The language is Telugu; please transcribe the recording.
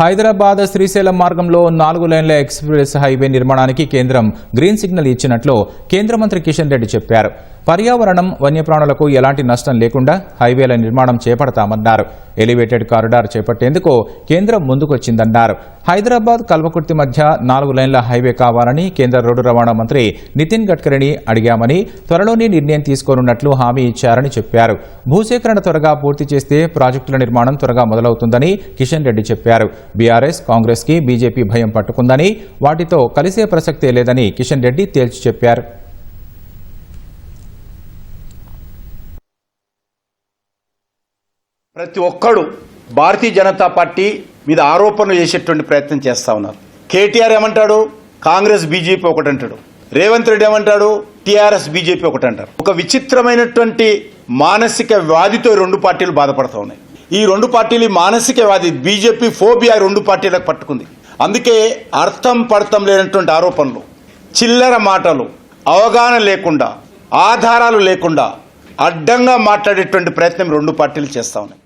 హైదరాబాద్ శ్రీశైలం మార్గంలో నాలుగు లైన్ల ఎక్స్ప్రెస్ హైవే నిర్మాణానికి కేంద్రం గ్రీన్ సిగ్నల్ ఇచ్చినట్లు కేంద్ర మంత్రి కిషన్ రెడ్డి చెప్పారు. పర్యావరణం వన్యప్రాణులకు ఎలాంటి నష్టం లేకుండా హైవేల నిర్మాణం చేపడతామన్నారు. ఎలివేటెడ్ కారిడార్ చేపట్టేందుకు కేంద్రం ముందుకొచ్చిందన్నారు. హైదరాబాద్ కల్వకుర్తి మధ్య నాలుగు లైన్ల హైవే కావాలని కేంద్ర రోడ్డు రవాణా మంత్రి నితిన్ గడ్కరీని అడిగామని త్వరలోనే నిర్ణయం తీసుకోనున్నట్లు హామీ ఇచ్చారని చెప్పారు. భూసేకరణ త్వరగా పూర్తి చేస్తే ప్రాజెక్టుల నిర్మాణం త్వరగా మొదలవుతుందని కిషన్ రెడ్డి చెప్పారు. బీఆర్ఎస్ కాంగ్రెస్కి బీజేపీ భయం పట్టుకుందని వాటితో కలిసే ప్రసక్తే లేదని కిషన్ రెడ్డి తేల్చి చెప్పారు. ప్రతి ఒక్కడు భారతీయ జనతా పార్టీ మీద ఆరోపణలు చేసేటువంటి ప్రయత్నం చేస్తా ఉన్నారు. కేటీఆర్ ఏమంటాడు? కాంగ్రెస్ బీజేపీ ఒకటి అంటాడు రేవంత్ రెడ్డి ఏమంటాడు? టీఆర్ఎస్ బీజేపీ ఒకటి అంటారు ఒక విచిత్రమైనటువంటి మానసిక వ్యాధితో రెండు పార్టీలు బాధపడతా ఉన్నాయి. ఈ రెండు పార్టీలు మానసిక వ్యాధి బీజేపీ ఫోబియా రెండు పార్టీలకు పట్టుకుంది. అందుకే అర్థం పడతం లేనటువంటి ఆరోపణలు చిల్లర మాటలు అవగాహన లేకుండా ఆధారాలు లేకుండా అడ్డంగా మాట్లాడేటువంటి ప్రయత్నం రెండు పార్టీలు చేస్తా ఉన్నాయి.